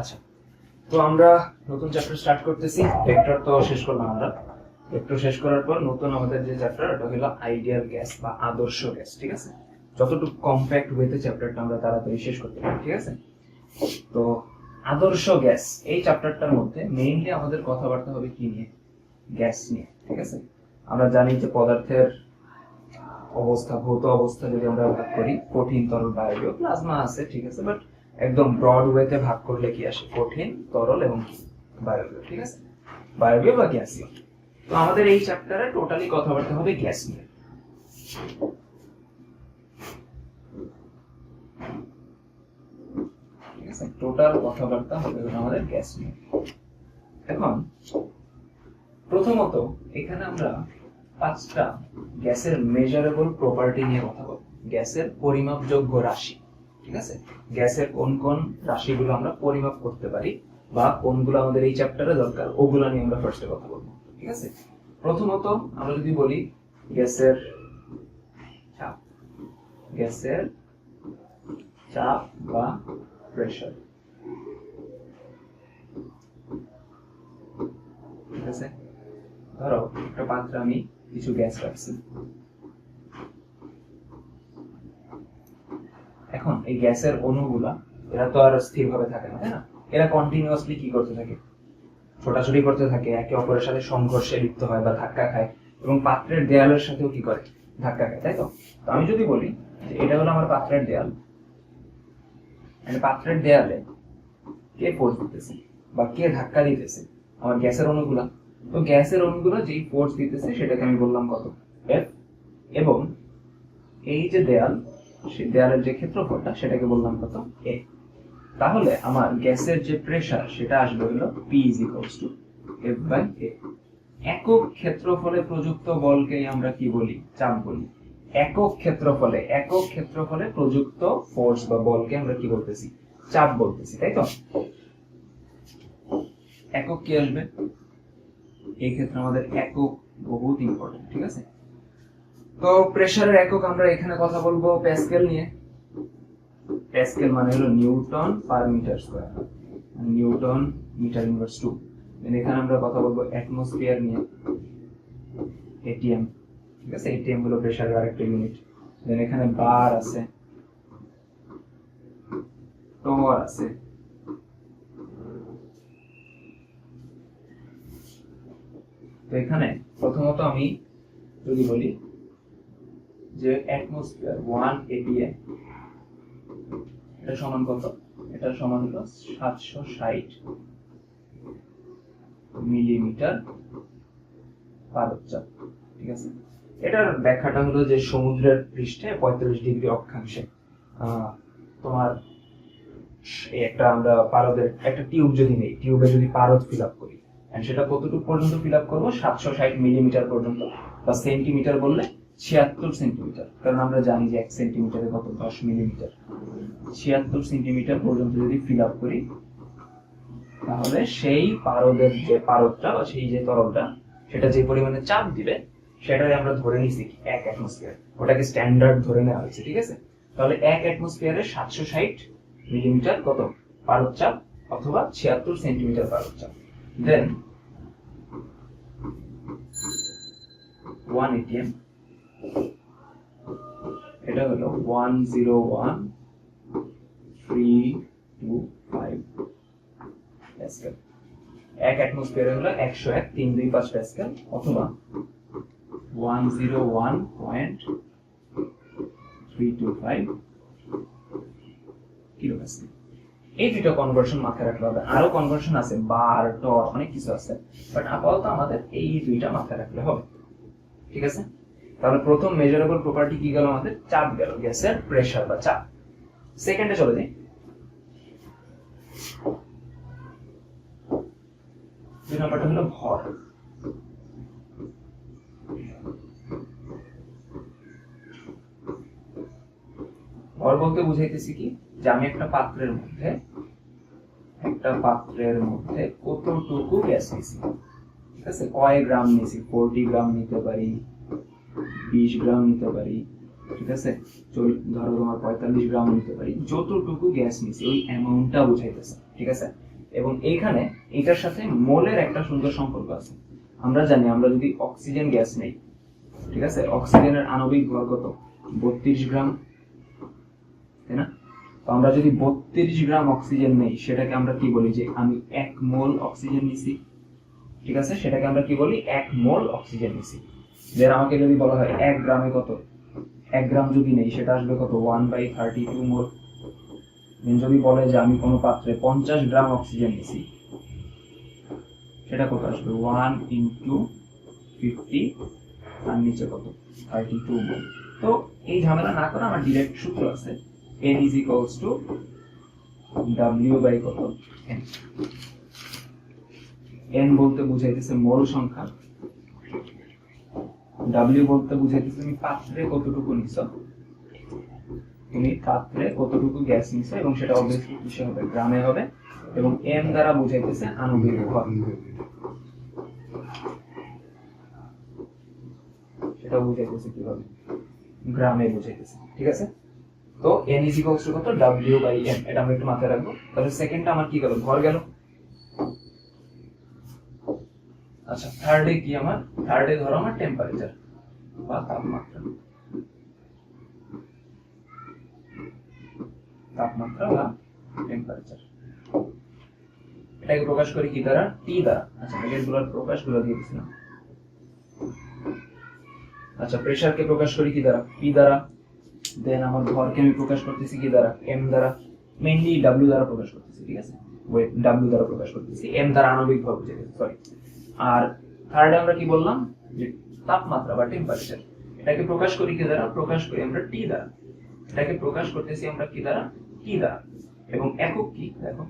আচ্ছা। তো আমরা নতুন চ্যাপ্টার স্টার্ট করতেছি। ভেক্টর তো শেষ করলাম আমরা। ভেক্টর শেষ করার পর নতুন আমাদের যে চ্যাপ্টার ওটা হলো আইডিয়াল গ্যাস বা আদর্শ গ্যাস ঠিক আছে? যতটুকু কম্প্যাক্ট ওয়েতে চ্যাপ্টারটা আমরা তাড়াতাড়ি শেষ করতে পারি, ঠিক আছে? তো আদর্শ গ্যাস এই চ্যাপ্টারটার মধ্যে মেইনলি আমাদের কথাবার্তা হবে কি নিয়ে? গ্যাস নিয়ে, ঠিক আছে? আমরা জানি যে পদার্থের অবস্থা, ভৌত অবস্থা যদি আমরা ভাগ করি, কঠিন তরল বায়বীয় প্লাজমা আছে, ঠিক আছে? বাট একদম ব্রড ওয়েতে ভাগ করলে কি আসে? কঠিন, তরল এবং কি বায়বীয়, ঠিক আছে? বায়বীয় বা গ্যাসীয়। তো আমাদের এই চ্যাপ্টারে টোটালি কথাবার্তা হবে গ্যাস নিয়ে। টোটাল কথাবার্তা হবে আমাদের গ্যাস নিয়ে। এখন, প্রথমত এখানে আমরা পাঁচটা গ্যাসের মেজারেবল প্রপার্টি নিয়ে কথা বলব। গ্যাসের পরিমাপযোগ্য রাশি। ঠিক আছে? গ্যাসের কোন কোন রাশিগুলো আমরা পরিমাপ করতে পারি বা কোনগুলো আমাদের এই চ্যাপ্টারে দরকার, ওগুলো নিয়ে আমরা ফার্স্টে কথা বলব, ঠিক আছে? প্রথমত আমরা যদি বলি গ্যাসের চাপ গ্যাসের চাপ বা প্রেশার ঠিক আছে? ধরো, একটা পাত্রে আমি কিছু গ্যাস রাখছি। এখন এই গ্যাসের অণুগুলা, এরা তো আর স্থিরভাবে থাকে না, তাই না? এরা কন্টিনিউয়াসলি কি করতে থাকে? ছোটাছুটি করতে থাকে, একে অপরের সাথে সংঘর্ষে লিপ্ত হয় বা ধাক্কা খায় এবং পাত্রের দেয়ালের সাথেও কি করে? ধাক্কা খায়, তাই তো? তো আমি যদি বলি যে এটা হলো আমার পাত্রের দেয়াল। মানে পাত্রের দেয়ালে কে ফোর্স দিতেছে বা কে ধাক্কা দিতেছে? আমার গ্যাসের অণুগুলা। তো গ্যাসের অণুগুলো যেই ফোর্স দিতেছে, সেটাকে আমি বললাম কত? এবং এই যে দেয়াল দেয়ালের যে ক্ষেত্রফলটা, সেটাকে বললাম কত এ তাহলে আমার গ্যাসের যে প্রেসার সেটা আসবে হলো P is equals to F by A একক ক্ষেত্রফলে প্রযুক্ত বলকে আমরা কি বলি? চাপ বলি। একক ক্ষেত্রফলে একক ক্ষেত্রফলে প্রযুক্ত ফোর্স বা বলকে আমরা কি বলতেছি? চাপ বলতেছি, তাই তো? একক কি আসবে? এই ক্ষেত্রে আমাদের একক বহুত ইম্পর্টেন্ট ঠিক আছে? তো প্রেসারের একক আমরা এখানে কথা বলব প্যাসকেল নিয়ে। প্যাসকেল মানে হলো newton per metre square newton metre inverse two এখানে আমরা কথা বলব অ্যাটমসফিয়ার নিয়ে। এটিএম ঠিক আছে? এটিএম হলো প্রেসারের আরেকটা ইউনিট দেন এখানে বার আছে। টর আছে। তো এখানে প্রথমত আমি যদি বলি যে অ্যাটমসফিয়ার ওয়ান এটিএম এটা সমান কত? এটা সমান হলো সাতশো ষাট মিলিমিটার পাদচাপ, ঠিক আছে? এটার ব্যাখ্যাটা হলো যে সমুদ্রের পৃষ্ঠে পঁয়তাল্লিশ ডিগ্রি অক্ষাংশে তোমার একটা আমরা পারদের, একটা টিউব যদি নেই, টিউবে যদি পারদ ফিল আপ করি সেটা কতটুকু পর্যন্ত ফিল আপ করব? সাতশো ষাট মিলিমিটার পর্যন্ত, বা সেন্টিমিটার বললে ছিয়াত্তর সেন্টিমিটার, কারণ আমরা জানি যে এক সেন্টিমিটারে কত? দশ মিলিমিটার। ছিয়াত্তর সেন্টিমিটার পর্যন্ত যদি ফিল আপ করি, তাহলে সেই পারদের যে পারদটা বা সেই যে তরলটা, সেটা যে পরিমাণে চাপ দিবে সেটাই আমরা ধরে নিছি এক অ্যাটমসফিয়ার ওটাকে স্ট্যান্ডার্ড ধরে নেওয়া হয়েছে, ঠিক আছে? তাহলে এক অ্যাটমসফিয়ারে সাতশো ষাট মিলিমিটার কত? পারদ চাপ অথবা ছিয়াত্তর সেন্টিমিটার পারদ চাপ। দেন ওয়ান এটিএম এটা হলো one zero one three two five এক অ্যাটমসফিয়ারে হলো একশো এক, তিন দুই পাঁচ প্যাসকেল অথবা one zero one point three two five kilo pascal এই দুটো কনভার্সন মাথায় রাখতে হবে। আরও কনভার্সন আছে বার টর অনেক কিছু আছে। বাট আপাতত আমাদের এই দুইটা মাথায় রাখলে হবে। ঠিক আছে? তাহলে প্রথম মেজারেবল প্রপার্টি কি গেল আমাদের? চাপ গেল, গ্যাসের প্রেসার বা চাপ। সেকেন্ডে চলে যাই। দুই নম্বরটা হলো ভর। ভর বলতে বুঝাইতেছি কি? যে আমি একটা পাত্রের মধ্যে, একটা পাত্রের মধ্যে কতটুকু গ্যাস নিছি। ঠিক আছে? কয় গ্রাম নিছি? ফোরটি গ্রাম নিতে পারি। বিশ গ্রাম নিতে পারি, ঠিক আছে? ধরো তোমার পঁয়তাল্লিশ গ্রাম নিতে পারি, যতটুকু গ্যাস নিছি, ওই অ্যামাউন্টটা বুঝাইতেছে, ঠিক আছে? এবং এইখানে এটার সাথে মোলের একটা সুন্দর সম্পর্ক আছে। আমরা জানি, আমরা যদি অক্সিজেন গ্যাস নেই, ঠিক আছে? অক্সিজেনের আণবিক ভর কত? বত্রিশ গ্রাম, তাই না? তো আমরা যদি বত্রিশ গ্রাম অক্সিজেন নেই, সেটাকে আমরা কি বলি যে, আমি এক মোল অক্সিজেন নিছি, ঠিক আছে? সেটাকে আমরা কি বলি? এক মোল অক্সিজেন নিছি। যেটা আমাকে যদি বলা হয় এক গ্রামে কত? এক গ্রাম যদি নেই, সেটা আসবে কত? One by thirty two mole যদি বলে যে আমি কোনো পাত্রে পঞ্চাশ গ্রাম অক্সিজেন নিছি, সেটা কত আসবে? ওয়ান ইন্টু ফিফটি আর নিচে কত? Thirty two mole. তো এই ঝামেলা না করে আমার ডিরেক্ট সূত্র আছে। N is equals to w by কত? এন এন বলতে বুঝাইতেছে মোল সংখ্যা। W বলতে বুঝাইতেছে, তুমি পাত্রে কতটুকু নিছো? তুমি পাত্রে কতটুকু গ্যাস নিছো এবং সেটা অবভিয়াসলি কিসে হবে? গ্রামে হবে এবং এম দ্বারা বুঝাইতেছে আণবিক ভর সেটা বুঝাইতেছে কীভাবে? গ্রামে বুঝাইতেছে, ঠিক আছে? তো n ইজ টু কত? ডাব্লিউ বাই এম এটা আমরা একটু মাথায় রাখব। তাহলে সেকেন্ডটা আমার কি গেল? ঘর গেল। আচ্ছা থার্ডে কি আমার? থার্ডে ধরো আমার টেম্পারেচার বা তাপমাত্রা। তাপমাত্রা বা টেম্পারেচার এটাকে প্রকাশ করি কি দ্বারা? টি দ্বারা। আচ্ছা এগুলোর প্রকাশগুলো দিয়ে দিছিলাম আচ্ছা প্রেসারকে প্রকাশ করি কি দ্বারা? পি দ্বারা। দেন আমার ভরকে আমি প্রকাশ করতেছি কি দ্বারা? এম দ্বারা। মেইনলি ডাব্লিউ দ্বারা প্রকাশ করতেছি, ঠিক আছে? ওয়েট ডাব্লিউ দ্বারা প্রকাশ করতেছি। এম দ্বারা আণবিক ভর বুঝে সরি আর থার্ডে আমরা কি বললাম? যে তাপমাত্রা বা টেম্পারেচার এটাকে প্রকাশ করি কি দ্বারা? প্রকাশ করি আমরা টি দ্বারা। এটাকে প্রকাশ করতেছি আমরা কি দ্বারা? টি দ্বারা। এবং একক কি? দেখো।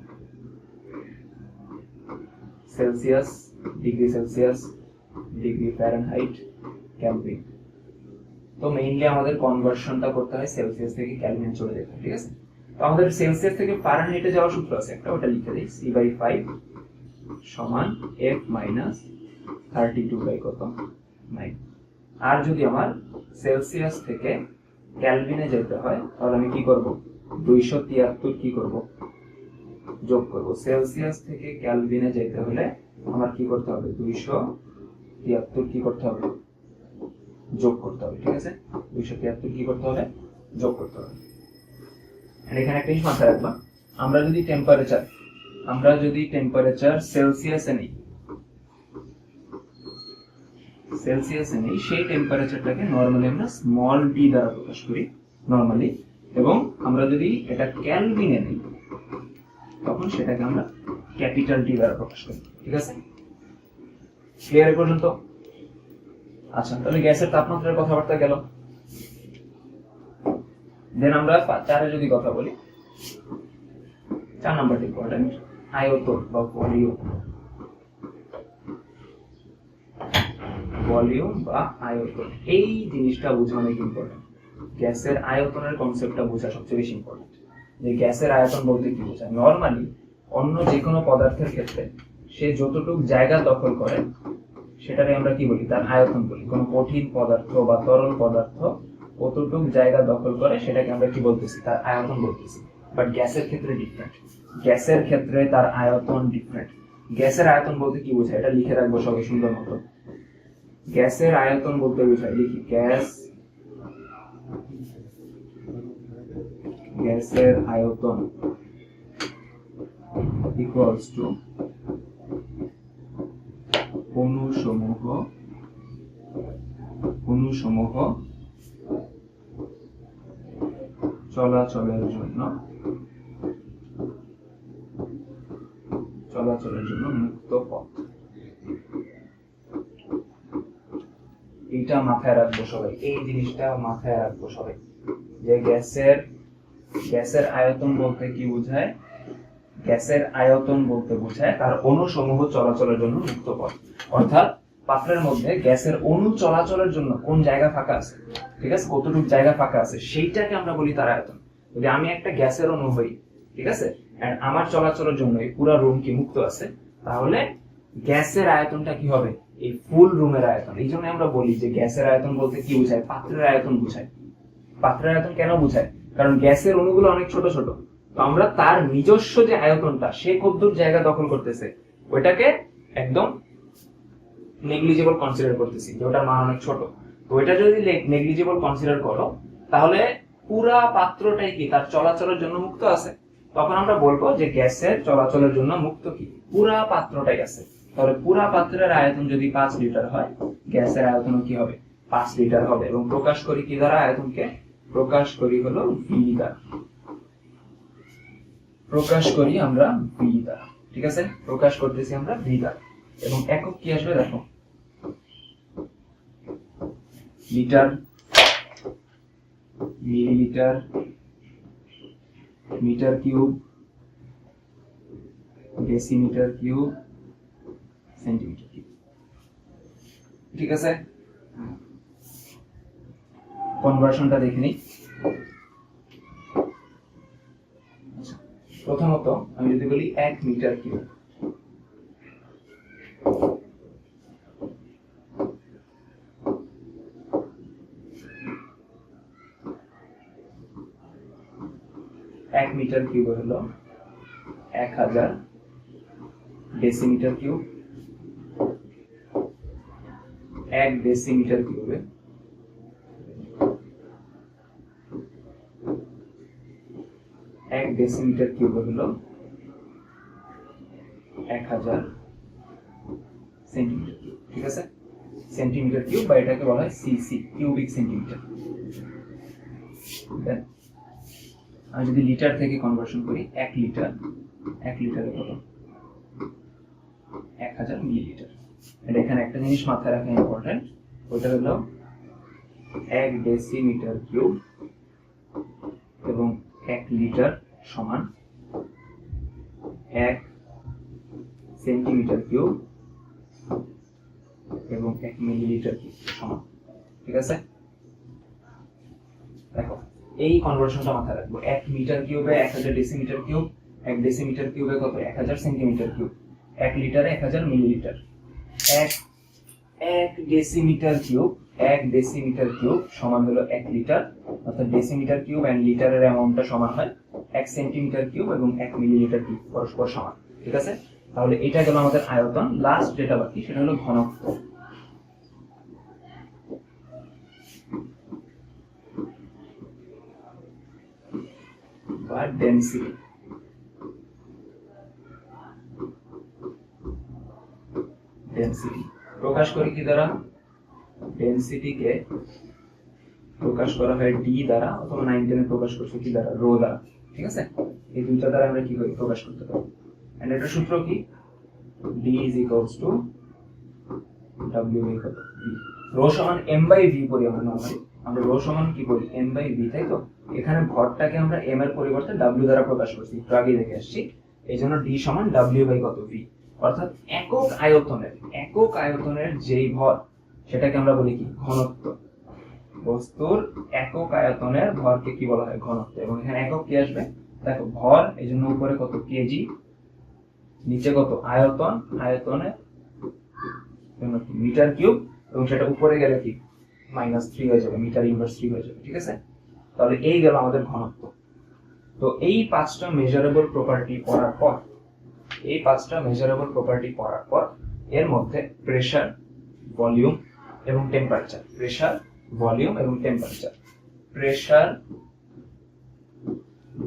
Celsius degree Celsius degree Fahrenheit Kelvin তো মেইনলি আমাদের কনভার্সনটা করতে হয় সেলসিয়াস থেকে ক্যালভিন চলে যেতে, ঠিক আছে? তো আমাদের সেলসিয়াস থেকে ফারেনহাইটে যাওয়ার সূত্র আছে একটা, ওটা লিখে দিই সি বাই ফাইভ সমান F minus thirty two by কত? নাইন আর যদি আমার সেলসিয়াস থেকে ক্যালভিনে যেতে হয়, তাহলে আমি কি করব? দুইশো তিয়াত্তর কি করব? যোগ করব। সেলসিয়াস থেকে ক্যালভিনে যেতে হলে আমার কি করতে হবে? দুইশো তিয়াত্তর কি করতে হবে? যোগ করতে হবে, ঠিক আছে? দুইশো তিয়াত্তর কি করতে হবে যোগ করতে হবে। এখানে একটা জিনিস মাথায় রাখবা। আমরা যদি টেম্পারেচার আমরা যদি টেম্পারেচার সেলসিয়াসে নেই সেলসিয়াসে নেই, সেই টেম্পারেচারটাকে নর্মালি আমরা স্মল টি দ্বারা প্রকাশ করি নর্মালি এবং আমরা যদি এটা ক্যালভিনে নেই, তখন সেটাকে আমরা ক্যাপিটাল ডি দ্বারা প্রকাশ করি, ঠিক আছে? ক্লিয়ার পর্যন্ত? আচ্ছা তাহলে গ্যাসের তাপমাত্রার কথাবার্তা গেল। দেন আমরা চারে যদি কথা বলি, চার নাম্বারটা ইম্পর্টেন্ট আয়তন বা ভলিউম। ভলিউম বা আয়তন। এই জিনিসটা বোঝা অনেক ইম্পর্টেন্ট গ্যাসের আয়তনের কনসেপ্টটা বোঝা সবচেয়ে বেশি ইম্পর্টেন্ট যে গ্যাসের আয়তন বলতে কি বোঝায়? নর্মালি অন্য যে কোনো পদার্থের ক্ষেত্রে সে যতটুকু জায়গা দখল করে, সেটাকে আমরা কি বলি? তার আয়তন বলি। কোনো কঠিন পদার্থ বা তরল পদার্থ কতটুক জায়গা দখল করে, সেটাকে আমরা কি বলতেছি? তার আয়তন বলতেছি। বাট গ্যাসের ক্ষেত্রে ডিফারেন্ট গ্যাসের ক্ষেত্রে তার আয়তন ডিফারেন্ট গ্যাসের আয়তন বলতে কি বোঝায়? এটা লিখে রাখব সবাই সুন্দর মতো। গ্যাসের আয়তন বলতে বোঝায় লিখি গ্যাস, গ্যাসের আয়তন ইকুয়ালস টু অণুসমূহ অণুসমূহ চলাচলের জন্য চলাচলের জন্য মুক্ত পথ। এইটা মাথায় রাখব সবাই। এই জিনিসটা মাথায় রাখব সবাই। যে গ্যাসের গ্যাসের আয়তন বলতে কি বোঝায়? গ্যাসের আয়তন বলতে বোঝায় তার অণুসমূহ চলাচলের জন্য মুক্ত পথ। অর্থাৎ পাত্রের মধ্যে গ্যাসের অণু চলাচলের জন্য কোন জায়গা ফাঁকা আছে? ঠিক আছে? কতটুকু জায়গা ফাঁকা আছে? সেইটাকে আমরা বলি তার আয়তন। যদি আমি একটা গ্যাসের অণু হই, ঠিক আছে? And আমার চলাচলের জন্য এই পুরো রুম কি মুক্ত আছে? তাহলে গ্যাসের আয়তনটা কি হবে? এই ফুল রুমের আয়তন। এই জন্য আমরা বলি যে গ্যাসের আয়তন বলতে কি বোঝায়? পাত্রের আয়তন বোঝায়। পাত্রের আয়তন কেন বোঝায়? কারণ গ্যাসের অণুগুলো অনেক ছোট ছোট। তো আমরা তার নিজস্ব যে আয়তনটা, সে কদ্দুর জায়গা দখল করতেছে, ওইটাকে একদম নেগলিজেবল কনসিডার করতেছি, যে ওটার মান অনেক ছোট। তো ওইটা যদি নেগলিজেবল কনসিডার করো, তাহলে পুরা পাত্রটাই কি তার চলাচলের জন্য মুক্ত আছে? তখন আমরা বলব যে গ্যাসের চলাচলের জন্য মুক্ত কি? পুরা পাত্রটাই আছে তাহলে পুরা পাত্রের আয়তন যদি পাঁচ লিটার হয়, গ্যাসের আয়তন কি হবে? পাঁচ লিটার হবে। এবং প্রকাশ করি কি দ্বারা আয়তনকে? প্রকাশ করি হলো ভি দ্বারা। প্রকাশ করি আমরা ভি দ্বারা। ঠিক আছে? প্রকাশ করতেছি আমরা ভি দ্বারা। এবং একক কি আসবে দেখো? Litre, millilitre metre cube decimetre cube centimetre cube. ঠিক আছে? কনভার্সনটা দেখে নিই। আচ্ছা, প্রথমত আমি যদি বলি এক মিটার কিউব। এক মিটার কিউব হলো এক হাজার ডেসিমিটার কিউব। এক ডেসিমিটার কিউবে। এক ডেসিমিটার কিউব হলো এক হাজার সেন্টিমিটার কিউব, ঠিক আছে? সেন্টিমিটার কিউব বা এটাকে বলা হয় সিসি কিউবিক সেন্টিমিটার আমি যদি লিটার থেকে কনভার্সন করি, এক লিটার এক লিটারে কত? এক হাজার মিলিলিটার এটা এখানে একটা জিনিস মাথায় রাখা ইম্পর্টেন্ট ওটা হলো এক ডেসিমিটার কিউব এবং এক লিটার সমান এক সেন্টিমিটার কিউব এবং এক মিলিলিটার কিউব সমান। ঠিক আছে? দেখো। এই কনভার্সনটা মাথায় রাখব। এক মিটার কিউবে এক হাজার ডেসিমিটার কিউব এক ডেসিমিটার কিউবে কত? এক হাজার সেন্টিমিটার কিউব এক লিটারে এক হাজার মিলিলিটার এক এক ডেসিমিটার কিউব এক ডেসিমিটার কিউব সমান হলো এক লিটার অর্থাৎ ডেসিমিটার কিউব অ্যান্ড লিটারের অ্যামাউন্টটা সমান হয় এক সেন্টিমিটার কিউব এবং এক মিলিলিটার কিউব পরস্পর সমান। ঠিক আছে? তাহলে এটা গেল আমাদের আয়তন। লাস্ট যেটা বাকি, সেটা হলো ঘনত্ব। বা ডেন্সিটি ডেন্সিটি প্রকাশ করি কি দ্বারা? ডেন্সিটিকে প্রকাশ করা হয় ডি দ্বারা, অথবা নাইন টেনে প্রকাশ করছে কি দ্বারা? রো দ্বারা। ঠিক আছে? এই দুইটা দ্বারা আমরা কি করি? প্রকাশ করতে পারি। এন্ড এটার সূত্র কি? D is equals to W by কত? রো সমান এম বাই ভি পড়ি আমরা নর্মালি আমরা রো সমান কি করি এম বাই ভি, তাই তো? এখানে ভরটাকে আমরা এম এর পরিবর্তে ডাব্লিউ দ্বারা প্রকাশ করছি। একটু আগে দেখে আসছি। এই জন্য ডি সমান ডাব্লিউ বাই কত ভি অর্থাৎ একক আয়তনের একক আয়তনের যেই ভর, সেটাকে আমরা বলি কি? ঘনত্ব। বস্তুর একক আয়তনের ভরকে কি বলা হয়? ঘনত্ব। এবং এখানে একক কি আসবে? দেখো, ভর, এই জন্য উপরে কত? কেজি নিচে কত? আয়তন। আয়তনে মিটার কিউব। এবং সেটা উপরে গেলে কি? মাইনাস থ্রি হয়ে যাবে, মিটার ইনভার্স থ্রি হয়ে যাবে, ঠিক আছে? তাহলে এই গেল আমাদের ঘনত্ব। তো এই পাঁচটা মেজারেবল প্রপার্টি পড়ার পর, এই পাঁচটা মেজারেবল প্রপার্টি পড়ার পর, এর মধ্যে প্রেশার ভলিউম এবং টেম্পারেচার প্রেশার ভলিউম এবং টেম্পারেচার প্রেশার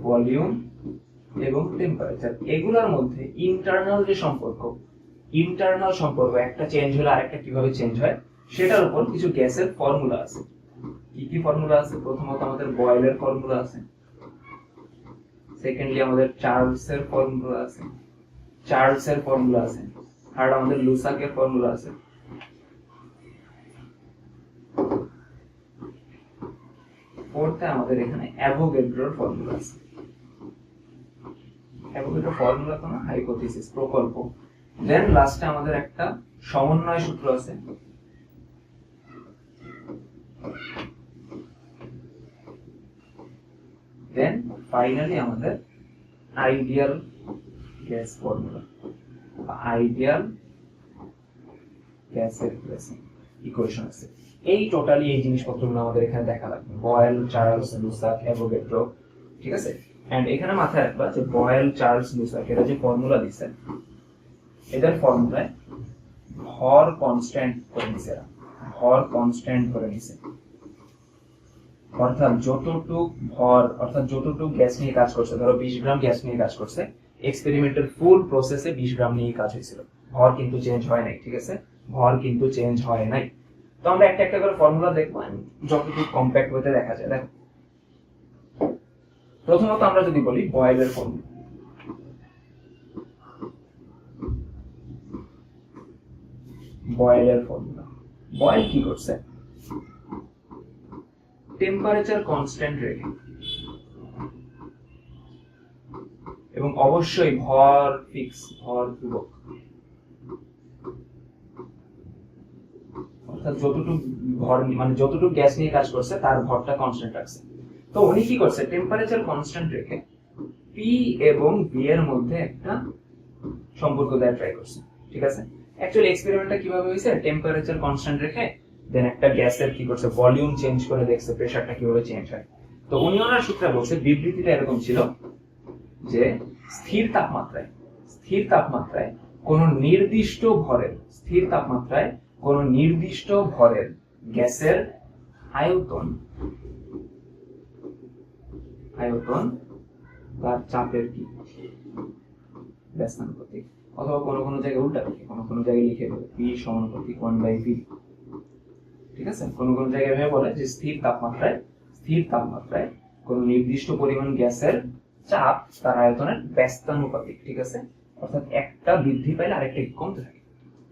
ভলিউম এবং টেম্পারেচার এগুলোর মধ্যে ইন্টারনাল যে সম্পর্ক ইন্টারনাল সম্পর্ক, একটা চেঞ্জ হলে আরেকটা কীভাবে চেঞ্জ হয়, সেটার উপর কিছু গ্যাসের ফর্মুলা আছে। কি কি ফর্মুলা আছে? প্রথমত আমাদের বয়েলের ফর্মুলা আছে। সেকেন্ডলি আমাদের চার্লসের ফর্মুলা আছে। চার্লসের ফর্মুলা আছে। থার্ড আমাদের লুসাকের ফর্মুলা আছে। ফোর্থে আমাদের এখানে অ্যাভোগেড্রোর ফর্মুলা আছে। অ্যাভোগেড্রো ফর্মুলা তো না? হাইপোথিসিস প্রকল্প। দেন লাস্টে আমাদের একটা সমন্বয় সূত্র আছে। দেন ফাইনালি আমাদের আইডিয়াল গ্যাস ফর্মুলা আইডিয়াল গ্যাসের ইকুয়েশন আছে। এই টোটালি এই জিনিসপত্রগুলো আমাদের এখানে দেখা লাগবে। বয়েল চার্লস লুসাক অ্যাভোগেড্রো ঠিক আছে? এন্ড এখানে মাথায় রাখবা যে বয়েল চার্লস লুসাক এরা যে ফর্মুলা দিছে, এদের ফর্মুলায় ভর কনস্ট্যান্ট করে নিছে এরা। ভর কনস্ট্যান্ট করে নিছে। অর্থাৎ যতটুক ভর, অর্থাৎ যতটুক গ্যাস নিয়ে কাজ করছে, ধরো বিশ গ্রাম গ্যাস নিয়ে কাজ করছে এক্সপেরিমেন্টের ফুল প্রসেসে বিশ গ্রাম নিয়ে কাজ হয়েছিল। ভর কিন্তু চেঞ্জ হয় নাই, ঠিক আছে? ভর কিন্তু চেঞ্জ হয় নাই। তো আমরা একটা একটা করে ফর্মুলা দেখব যতটুকু কম্প্যাক্ট হতে দেখা যায়। দেখো। প্রথমত আমরা যদি বলি বয়েলের ফর্মুলা বয়েলের ফর্মুলা বয়েল কি করছে? টেম্পারেচার কনস্ট্যান্ট রেখে এবং অবশ্যই ভর ফিক্স ভর ধ্রুবক। অর্থাৎ যতটুকু ভর মানে যতটুকু গ্যাস নিয়ে কাজ করছে, তার ভরটা কনস্ট্যান্ট রাখছে। তো উনি কি করছে? টেম্পারেচার কনস্ট্যান্ট রেখে পি এবং বি এর মধ্যে একটা সম্পর্ক দেওয়ার ট্রাই করছে। ঠিক আছে? অ্যাকচুয়ালি এক্সপেরিমেন্টটা কীভাবে হয়েছে? টেম্পারেচার কনস্ট্যান্ট রেখে দেন একটা গ্যাসের কি করছে? ভলিউম চেঞ্জ করে দেখছে প্রেসারটা কীভাবে চেঞ্জ হয়। তো উনি ওনার সূত্রে বলছে, বিবৃতিটা এরকম ছিল যে স্থির তাপমাত্রায় স্থির তাপমাত্রায় কোন নির্দিষ্ট ভরের, স্থির তাপমাত্রায় কোন নির্দিষ্ট ভরের গ্যাসের আয়তন আয়তন তার চাপের কি? ব্যস্তানুপাতিক অথবা কোনো কোনো জায়গায় উল্টা লিখে কোনো কোনো জায়গায় লিখে দেবে পি সমানুপাতিক ওয়ান বাই ভি ঠিক আছে? কোনো কোনো জায়গায় এভাবে বলে যে স্থির তাপমাত্রায় স্থির তাপমাত্রায় কোনো নির্দিষ্ট পরিমাণ গ্যাসের চাপ তার আয়তনের ব্যস্তানুপাতিক, ঠিক আছে? অর্থাৎ একটা বৃদ্ধি পাইলে আরেকটা কমতে থাকে।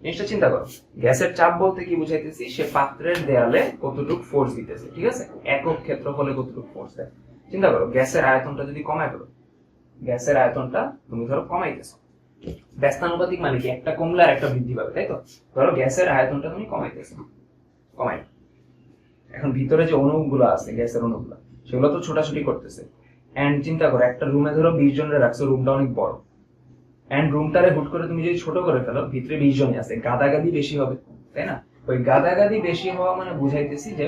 জিনিসটা চিন্তা করো, গ্যাসের চাপ বলতে কি বুঝাইতেছি? সে পাত্রের দেয়ালে কতটুকু ফোর্স দিতেছে, ঠিক আছে? একক ক্ষেত্রফলে কতটুকু ফোর্স দেয়? চিন্তা করো, গ্যাসের আয়তনটা যদি কমায় ফেলো, গ্যাসের আয়তনটা তুমি ধরো কমাইতেছো। ব্যস্তানুপাতিক মানে কি? একটা কমলে আর একটা বৃদ্ধি পাবে, তাই তো? ধরো গ্যাসের আয়তনটা তুমি কমাইতেছো। কমাই। এখন ভিতরে যে অণুগুলো আছে, গ্যাসের অণুগুলো, সেগুলো তো ছোটাছুটি করতেছে। এন্ড চিন্তা করো, একটা রুমে ধরো বিশ জনের রাখছো, রুমটা অনেক বড়। এন্ড রুমটারে হুট করে তুমি যদি ছোট করে ফেলো, ভিতরে বিশ জনই আছে, গাদাগাদি বেশি হবে, তাই না? ওই গাদাগাদি বেশি হওয়া মানে বুঝাইতেছি যে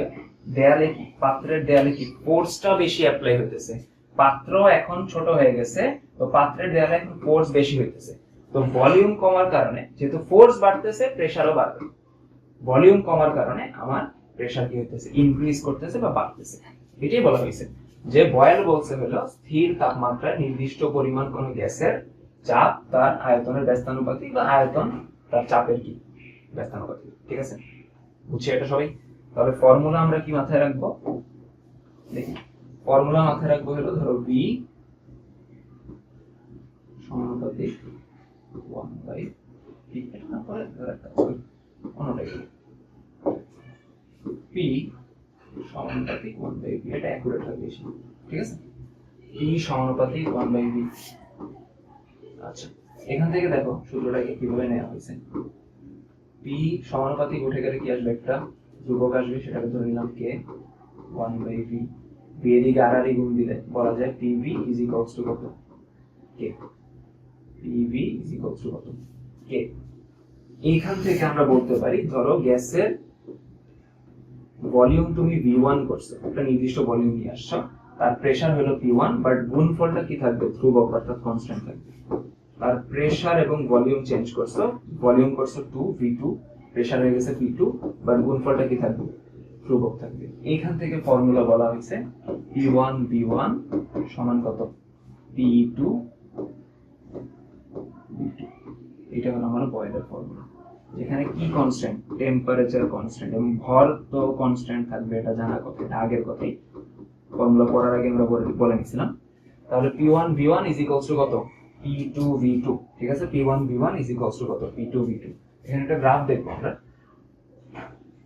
দেয়ালে কি, পাত্রের দেয়ালে কি ফোর্সটা বেশি অ্যাপ্লাই হইতেছে। পাত্র এখন ছোট হয়ে গেছে, তো পাত্রের দেয়ালে এখন ফোর্স বেশি হইতেছে। তো ভলিউম কমার কারণে, যেহেতু ফোর্স বাড়তেছে প্রেসারও বাড়বে। ভলিউম কমার কারণে আমার প্রেসার কি হইতেছে? ইনক্রিজ করতেছে বা বাড়তেছে। এটাই বলা হয়েছে। যে বয়েল বলছে হলো, স্থির তাপমাত্রায় নির্দিষ্ট পরিমাণ কোন গ্যাসের চাপ তার আয়তনের ব্যস্তানুপাতিক বা আয়তন তার চাপের কি? ব্যস্তানুপাতিক। ঠিক আছে? বুঝছি এটা সবাই? তাহলে ফর্মুলা আমরা কি মাথায় রাখব? দেখি। ফর্মুলা মাথায় রাখব হলো, ধরো বি সমানুপাতিক ওয়ান বাই পরে ওই পি সমানুপাতিক বেশি, ঠিক আছে? পি সমানুপাতিক ওয়ান আচ্ছা থেকে দেখো সূত্রটাকে উঠে গেলে কি আসবে একটা? ধ্রুবক আসবে, সেটাকে ধরে নিলাম K one by V V আর আর গুণ দিলে বলা যায় PV is equals K PV is equals to কত? কে এইখান থেকে আমরা বলতে পারি, ধরো গ্যাসের ভলিউম তুমি ভি ওয়ান করছ, একটা নির্দিষ্ট ভলিউম নিয়ে আসছো, তার প্রেশার হলো পি ওয়ান বাট গুণফলটা কি থাকবে? ধ্রুবক অর্থাৎ কনস্ট্যান্ট থাকবে। আর প্রেশার এবং ভলিউম চেঞ্জ করছ ভলিউম করছ টু ভি টু প্রেশার হয়ে গেছে পি টু বাট গুণফলটা কি থাকবে? ধ্রুবক থাকবে। এইখান থেকে ফর্মুলা বলা হয়েছে পি ওয়ান বি ওয়ান সমান কত? পি টু বি টু এটা হলো আমার বয়েলের ফর্মুলা যেখানে কি কনস্ট্যান্ট টেম্পারেচার কনস্ট্যান্ট এবং ভর তো কনস্ট্যান্ট থাকবে, এটা জানা কথা, এটা আগের কথাই। ফর্মুলা পড়ার আগে আমরা বলে- নিছিলাম তাহলে P one V one is equals to কত? পি টু ভি টু ঠিক আছে? P one V one is equals to কত? পি টু ভি টু এখানে একটা গ্রাফ দেখব আমরা।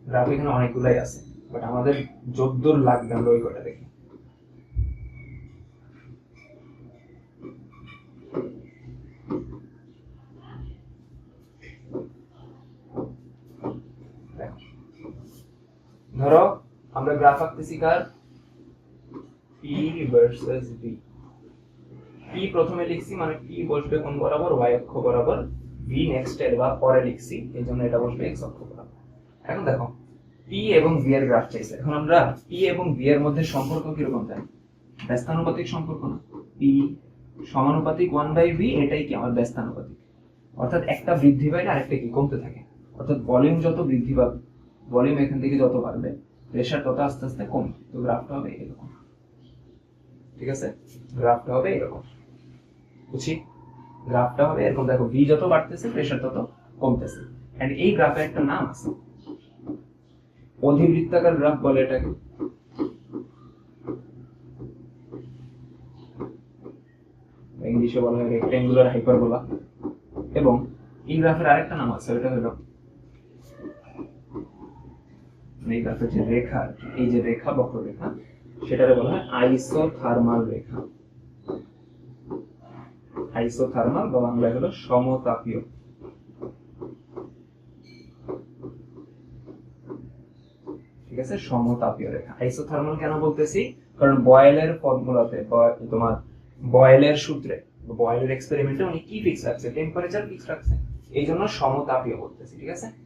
গ্রাফ এখানে অনেকগুলাই আছে। বাট আমাদের যদ্দূর লাগবে আমরা ওই কটা দেখো। ধরো আমরা গ্রাফ আঁকতেছি কার? পি ভার্সেস ভি পি প্রথমে লিখছি মানে পি বসবে কোন বরাবর ওয়াই অক্ষ বরাবর। ভি নেক্সট এর বা পরে লিখছি, এই জন্য এটা বসবে এক্স অক্ষ বরাবর। এখন দেখো পি এবং ভি এর গ্রাফ চাইছে। এখন আমরা পি এবং ভি এর মধ্যে সম্পর্ক কীরকম জানি? ব্যস্তানুপাতিক সম্পর্ক না। পি সমানুপাতিক ওয়ান বাই ভি এটাই কি আমার ব্যস্তানুপাতিক? অর্থাৎ একটা বৃদ্ধি পাইলে আরেকটা কি? কমতে থাকে। অর্থাৎ ভলিউম যত বৃদ্ধি পাবে ভলিউম এখান থেকে যত বাড়বে প্রেশার তত আস্তে আস্তে কমবে তো গ্রাফটা হবে এরকম। ঠিক আছে? গ্রাফটা হবে এরকম। বুঝছি? গ্রাফটা হবে এরকম। দেখো যত বাড়তেছে প্রেশার তত কমতেছে। এন্ড এই গ্রাফের একটা নাম আছে। অধিবৃত্তাকার গ্রাফ বলে এটাকে। ইংলিশে বলা হয় রেক্টেঙ্গুলার হাইপারবোলা এবং এই গ্রাফের আরেকটা নাম আছে, ওটা হলো এই গ্রাফের যে রেখা, এই যে রেখা, বক্ররেখা সেটারে বলা হয় আইসোথার্মাল রেখা। আইসোথার্মাল বা বাংলায় হলো সমতাপীয়। ঠিক আছে? সমতাপীয় রেখা। আইসোথার্মাল কেন বলতেছি? কারণ বয়েলের ফর্মুলাতে তোমার বয়েলের সূত্রে, বয়েলের এক্সপেরিমেন্টে উনি কি ফিক্স রাখছে? টেম্পারেচার ফিক্স রাখছে। এই জন্য সমতাপীয় বলতেছি, ঠিক আছে?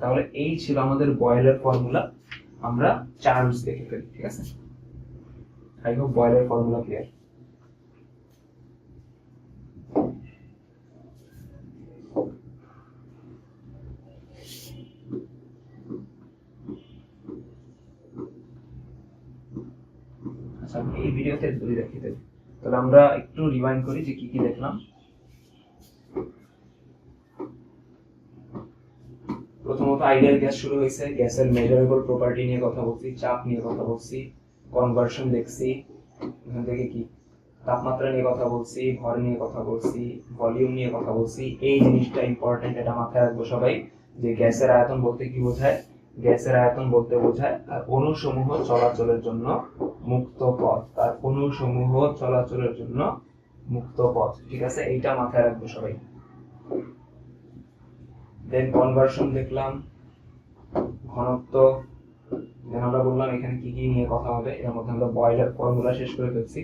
তাহলে এই ছিল আমাদের বয়েলের ফর্মুলা আমরা চার্লস দেখে ফেলি, ঠিক আছে? আই হোপ বয়েলের ফর্মুলা ক্লিয়ার এই ভিডিওতে দেখিয়ে দেব। তাহলে আমরা একটু রিমাইন্ড করি যে কি কি দেখলাম। প্রথমত আইডিয়াল গ্যাস শুরু হয়েছে, গ্যাসের মেজারেবল প্রপার্টি নিয়ে কথা বলছি, চাপ নিয়ে কথা বলছি কনভার্সন দেখছি, এখান থেকে কি? তাপমাত্রা নিয়ে কথা বলছি, ভর নিয়ে কথা বলছি ভলিউম নিয়ে কথা বলছি, এই জিনিসটা ইম্পর্টেন্ট এটা মাথায় রাখব সবাই, যে গ্যাসের আয়তন বলতে কি বোঝায়? গ্যাসের আয়তন বলতে বোঝায় আর অণুসমূহ চলাচলের জন্য মুক্ত পথ, তার অণুসমূহ চলাচলের জন্য মুক্ত পথ, ঠিক আছে? এইটা মাথায় রাখব সবাই। দেন কনভার্সন দেখলাম, ঘনত্ব দেন আমরা বললাম এখানে কি কি নিয়ে কথা হবে, এর মধ্যে আমরা বয়লার ফর্মুলা শেষ করে ফেলছি।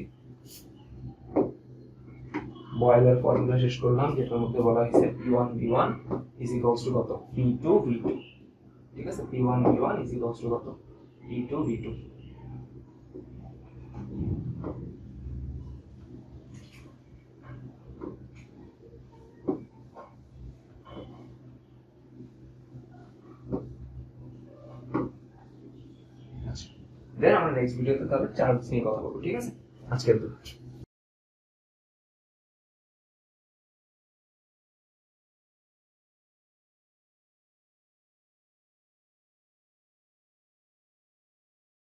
বয়লার ফর্মুলা শেষ করলাম, যেটার মধ্যে বলা হয়েছে P one V one is to কত? পি টু ভি টু ঠিক আছে? P one V one is to কত? P two V two then আমরা নেক্সট ভিডিওতে তাহলে চার্জ নিয়ে কথা বলব ঠিক আছে? আজকের দুটো